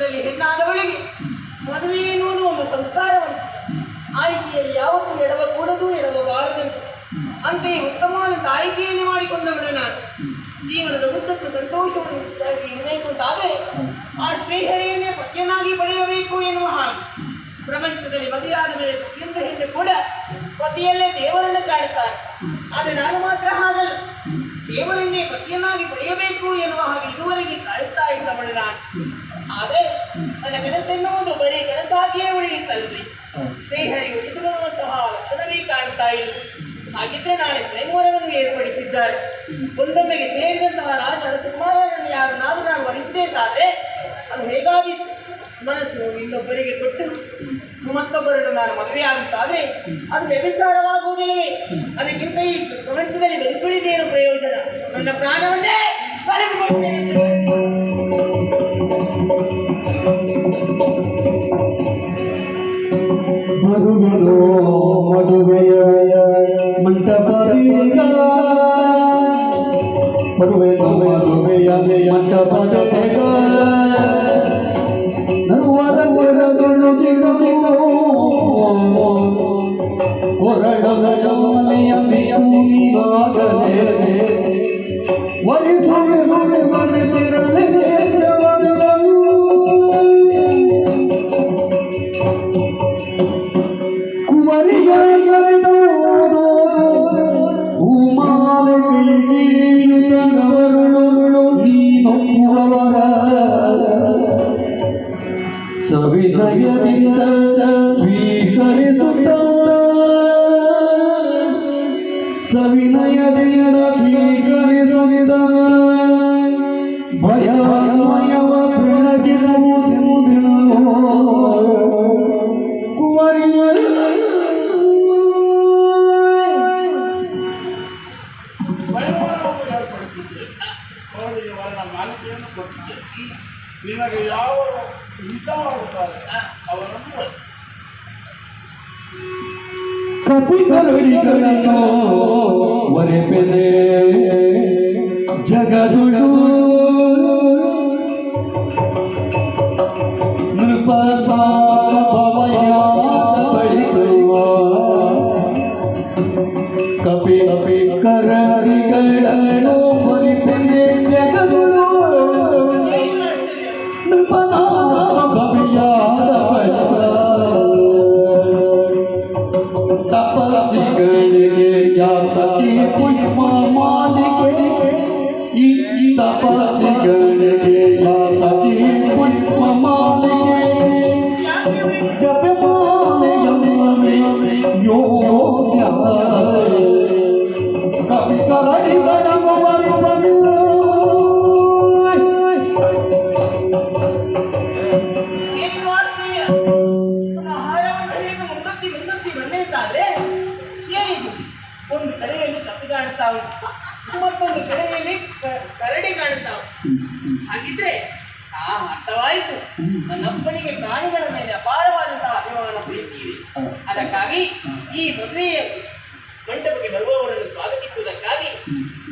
ಪ್ರಪಂಚದಲ್ಲಿ ಹೆಣ್ಣಾದವಳಿಗೆ ಮದುವೆ ಎನ್ನುವುದು ಒಂದು ಸಂಸ್ಕಾರವನ್ನು ಆಯ್ಕೆಯಲ್ಲಿ ಯಾವತ್ತೂ ಎಡವಕೂಡದು ಎಡವಬಾರದಂತೆ ಅಂತೆಯೇ ಉತ್ತಮವಾದ ಆಯ್ಕೆಯಲ್ಲಿ ಮಾಡಿಕೊಂಡವಳು ನಾನು. ಜೀವನದ ಉದ್ದಕ್ಕೂ ಸಂತೋಷವನ್ನು ಇರಬೇಕು ಅಂತಾದರೆ ಆ ಶ್ರೀಹರಿಯನ್ನೇ ಪತ್ಯನಾಗಿ ಪಡೆಯಬೇಕು ಎನ್ನುವ ಹಾಗೆ. ಪ್ರಪಂಚದಲ್ಲಿ ಮದುವೆಯಾದ ಮೇಲೆ ಪ್ರತಿಯೊಂದು ಹೆಣ್ಣು ಕೂಡ ಪತಿಯಲ್ಲೇ ದೇವರನ್ನು ಕಾಣುತ್ತಾರೆ. ಆದರೆ ನಾನು ಮಾತ್ರ ಹಾಗಲ್ಲ. ದೇವರನ್ನೇ ಪತಿಯನ್ನಾಗಿ ಪಡೆಯಬೇಕು ಎನ್ನುವ ಹಾಗೆ. ಹಾಗಿದ್ರೆ ನಾಳೆ ಸ್ವಯಂವರವನ್ನು ಏರ್ಪಡಿಸಿದ್ದಾರೆ. ಒಂದೊಮ್ಮೆಗೆ ಸೇರಿದಂತಹ ರಾಜ ಯಾರು ನಾನು ವರಿಸಬೇಕಾದ್ರೆ ಅದು ಹೇಗಾಗಿತ್ತು ಮನಸ್ಸು ಇನ್ನೊಬ್ಬರಿಗೆ ಕೊಟ್ಟು ಮತ್ತೊಬ್ಬರನ್ನು ನಾನು ಮದುವೆಯಾಗುತ್ತಾದ್ರೆ ಅದು ವ್ಯಭಿಚಾರವಾಗುವುದಿಲ್ಲವೇ ಅದಕ್ಕಿಂತ ಈ ಪ್ರಪಂಚದಲ್ಲಿ ಬೆಂಕುಳಿದೇನು ಪ್ರಯೋಜನ? ನನ್ನ ಪ್ರಾಣವನ್ನೇ ಕಳೆದುಕೊಳ್ಳುತ್ತೇನೆ ಮಧುವೆ ಮಧುವೆಯ ಮಂಟಪದೀಗ ನರುವರ ಹೊರಗಳು ದಿಗಮೋ ಹೊರಡಗಳ ಮನೆಯ ಮೇಯಮಿಯಾಗಲೇ ವರಿಸುವೆ ಮನೆ ಮನೆ ತಿರಲೆ ಕುಮರಿಯಾಗಲಿದೋದು Hare कपिड़ी करियो पगप कपिड़ा ati pushpa manike itapati ganage ati pushpa manike jab maane gamla mein yo kya hai kabhi karadi gadam var prabhu ಈ ಮದುವೆಯ ಮಂಟಪಕ್ಕೆ ಬರುವವರನ್ನು ಸ್ವಾಗತಿಸುವುದಕ್ಕಾಗಿ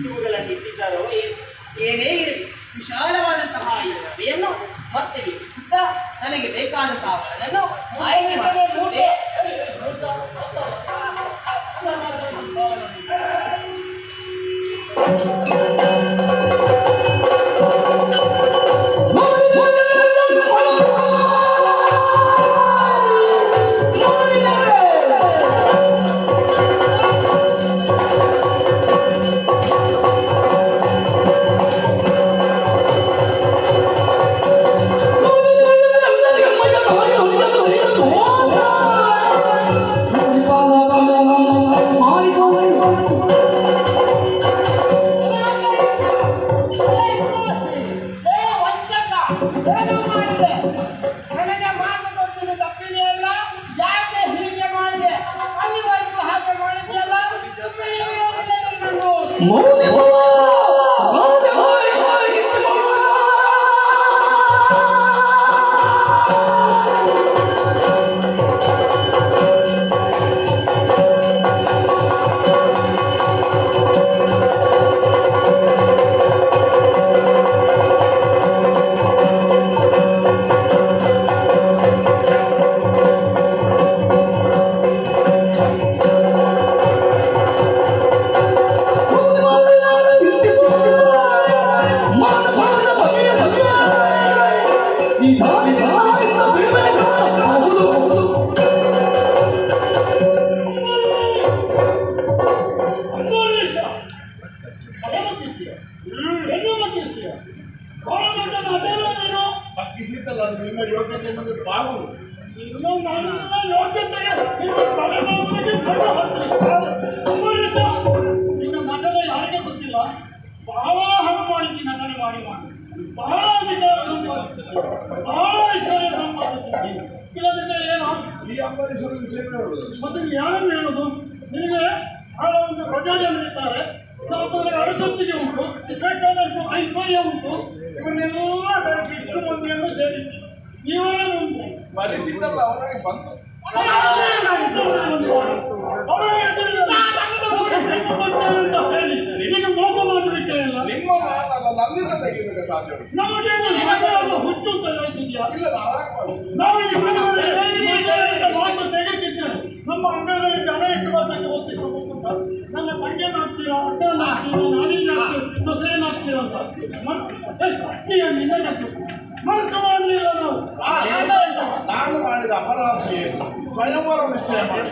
ಇವುಗಳನ್ನು ಇಟ್ಟಿದ್ದಾರೋ ಏನು ಇರಲಿ, ವಿಶಾಲವಾದಂತಹ ಈ ಮದುವೆಯನ್ನು ಮತ್ತೆ ನನಗೆ ಬೇಕಾದಂತಹ Mão. ಅವರಿಗೆ ಅರಸತ್ತಿಗೆ ಉಂಟು ಬೇಕಾದಷ್ಟು ಐಶ್ವರ್ಯ ಉಂಟು ಇವನ್ನೆಲ್ಲ ಇಷ್ಟು ಮಂದಿಯನ್ನು ಸೇರಿಸಿ. ಇವರೇ ಉಂಟು. ಬರಿಸಿದ್ದಲ್ಲ ಅವರಾಗಿ ಬಂತು ನಿಮಗೆ ಮೋಸ ಮಾಡಲಿಕ್ಕೆ ಇಲ್ಲ. ನಿಮ್ಮ ಮಾತಲ್ಲ ನನ್ನಿಂದ ತೆಗೆಯೋದಕ್ಕೆ ಸಾಧ್ಯ. ನಮಗೆ ಹುಚ್ಚು ಅಂತ ಹೇಳ್ತಿದ್ಯಾ ಇಲ್ಲ ಅಂತ ಮಾತು ತೆಗೆದಿದ್ದೇವೆ ನಮ್ಮ ಅಂಗಡಿಯಲ್ಲಿ ಜನ ಎಷ್ಟು ಬರಬೇಕು? ನನ್ನ ತಂಗಿಯನ್ನು ಮಾಡ್ತೀರಾ? ಅಕ್ಕನ ಹಾಕ್ತೀರಾ ನಾನಿನ ಹಾಕ್ತೀರಾ ಸೊಸೆಯನ್ನು ಹಾಕ್ತೀರಾ ಅಂತ ಮತ್ತೆ ಅತ್ತಿಯ ನಿನ್ನ ಮನಸ್ಸು ಮಾಡಲಿಲ್ಲ ನಾವು ಆ, ನಾನು ಮಾಡಿದ ಅಪರಾಧ ಏನು ಸ್ವಯಂವರ ನಿಶ್ಚಯ ಮಾಡಿ